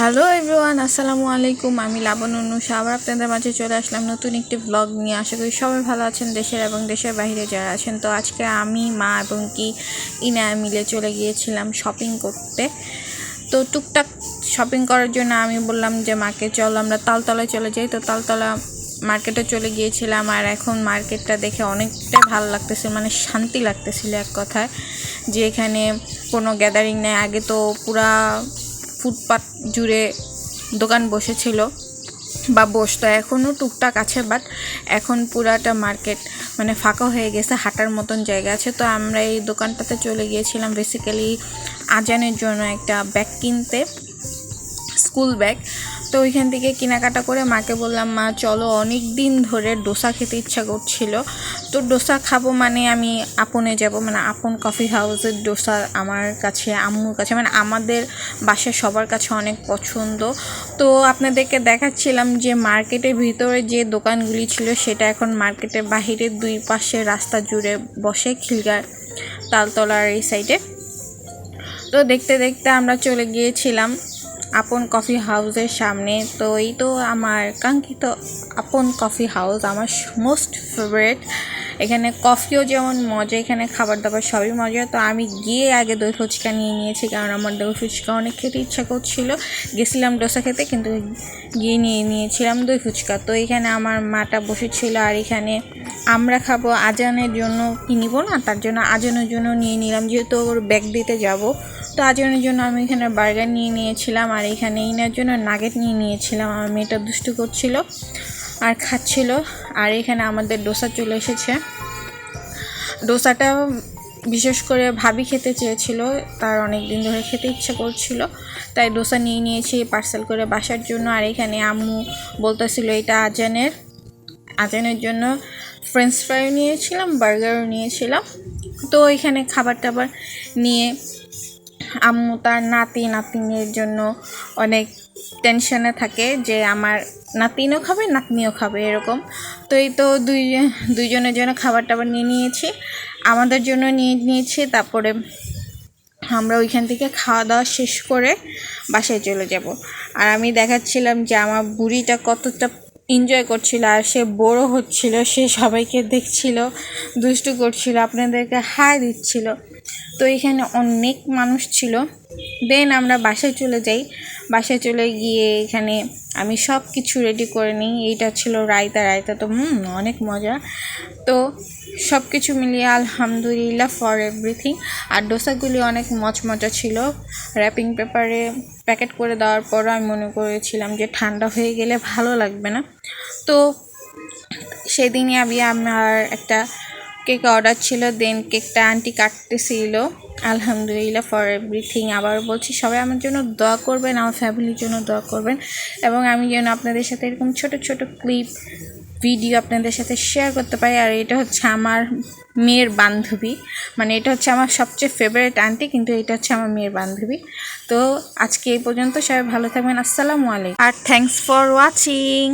Hello everyone আসসালামু আলাইকুম আমি লাবণ অনুষা। আবার আপনাদের মাঝে চলে আসলাম নতুন একটি ব্লগ নিয়ে। আশা করি সবাই ভালো আছেন দেশের এবং দেশের বাইরে যারা আছেন। তো আজকে আমি, মা এবং কি ইনা মিলে চলে গিয়েছিলাম শপিং করতে। তো টুকটাক শপিং করার জন্য আমি বললাম যে, মাকে চলো, আমরা তালতলায় চলে যাই। তো তালতলা মার্কেটে চলে গিয়েছিলাম। আর এখন মার্কেটটা দেখে অনেকটাই ভালো লাগতেছিল মানে শান্তি লাগতেছিল এক কথায়। যে এখানে কোনো গ্যাদারিং নেই। আগে তো পুরা ফুটপাত জুড়ে দোকান বসেছিল বা বসতো এখনও টুকটাক আছে বাট এখন পুরাটা মার্কেট মানে ফাঁকা হয়ে গেছে, হাঁটার মতন জায়গা আছে। তো আমরা এই দোকানটাতে চলে গিয়েছিলাম বেসিক্যালি আজানের জন্য একটা ব্যাগ কিনতে স্কুল ব্যাগ তো ওইখান থেকে কেনাকাটা করে মাকে বললাম, মা, চলো অনেক দিন ধরে ডোসা খেতে ইচ্ছা করছিল তো ডোসা খাব মানে আমি আপনে যাব মানে আপন কফি হাউসের ডোসা আমার কাছে, আম্মুর কাছে মানে আমাদের বাসার সবার কাছে অনেক পছন্দ। তো আপনাদেরকে দেখাচ্ছিলাম যে মার্কেটের ভিতরে যে দোকানগুলি ছিল, সেটা এখন মার্কেটের বাহিরের দুই পাশে রাস্তা জুড়ে বসে খিলগার তালতলার এই সাইডে তো দেখতে দেখতে আমরা চলে গিয়েছিলাম আপন কফি হাউসের সামনে। তো এই তো আমার কাঙ্ক্ষিত আপন কফি হাউস আমার মোস্ট ফেভারেট এখানে কফিও যেমন মজা, এখানে খাবার দাবার সবই মজা। তো আমি গিয়ে আগে দই ফুচকা নিয়ে নিয়েছি, কারণ আমার দই ফুচকা অনেক খেতে ইচ্ছা করছিল। গেছিলাম ডোসা খেতে, কিন্তু গিয়ে নিয়ে নিয়েছিলাম দই ফুচকা। তো এখানে আমার মাটা বসেছিল, আর এখানে আমরা খাব আজানের জন্য কিনিব না? তার জন্য আজানের জন্য নিয়ে নিলাম, যেহেতু ওর ব্যাগ দিতে যাব। তো আজানের জন্য আমি এখানে বার্গার নিয়ে নিয়েছিলাম, আর এখানে ইনার জন্য নাগেট নিয়ে নিয়েছিলাম। আমার মেয়েটা দুষ্টু করছিল। আর খাচ্ছিল। আর এখানে আমাদের ডোসা চলে এসেছে। ডোসাটা বিশেষ করে ভাবি খেতে চেয়েছিল। তার অনেক দিন ধরে খেতে ইচ্ছা করছিল। তাই ডোসা নিয়ে নিয়েছি পার্সেল করে বাসার জন্য। আর এখানে আম্মু বলতেছিল এটা আজানের। আজানের জন্য ফ্রেঞ্চ ফ্রাইও নিয়েছিলাম বার্গারও নিয়েছিলাম। তো এখানে খাবার টাবার নিয়ে আম্মু তার নাতি, নাতিনের জন্য অনেক টেনশনে থাকে যে আমার নাতিনও খাবে, নাতনিও খাবে এরকম। তো এই তো দুই, দুইজনের জন্য খাবার টাবার নিয়ে নিয়েছি। আমাদের জন্য নিয়ে নিয়েছি, তারপরে আমরা ওইখান থেকে খাওয়া দাওয়া শেষ করে বাসায় চলে যাব। আর আমি দেখাচ্ছিলাম যে আমার বুড়িটা কতটা এনজয় করছিল, আর সে বড় হচ্ছিল, সে সবাইকে দেখছিল, দুষ্টু করছিল, আপনাদেরকে হাই দিচ্ছিল। তো এখানে অনেক মানুষ ছিল। দেন আমরা বাসায় চলে যাই। বাসায় চলে গিয়ে এখানে আমি সব কিছু রেডি করে নিই। এইটা ছিল রায়তা। রায়তা তো, হুম, অনেক মজা। তো সব কিছু মিলিয়ে আলহামদুলিল্লাহ ফর এভরিথিং আর ডোসাগুলি অনেক মচমচা ছিল। র্যাপিং পেপারে প্যাকেট করে দেওয়ার পরও আমি মনে করেছিলাম যে ঠান্ডা হয়ে গেলে ভালো লাগবে না। তো সেদিনই আমি আমার একটা কেক অর্ডার ছিল দেন কেকটা আন্টি কাটতেছিল। আলহামদুলিল্লাহ ফর এভরিথিং আবার বলছি, সবাই আমার জন্য দোয়া করবেন, আমার ফ্যামিলির জন্য দোয়া করবেন। এবং আমি যেন আপনাদের সাথে এরকম ছোট ছোট ক্লিপ ভিডিও আপনাদের সাথে শেয়ার করতে পারি। আর এটা হচ্ছে আমার মেয়ের বান্ধবী। মানে এটা হচ্ছে আমার সবচেয়ে ফেভারিট আন্টি কিন্তু এটা হচ্ছে আমার মেয়ের বান্ধবী। তো আজকে এই পর্যন্ত সবাই ভালো থাকবেন। আসসালামু আলাইকুম। আর থ্যাংকস ফর ওয়াচিং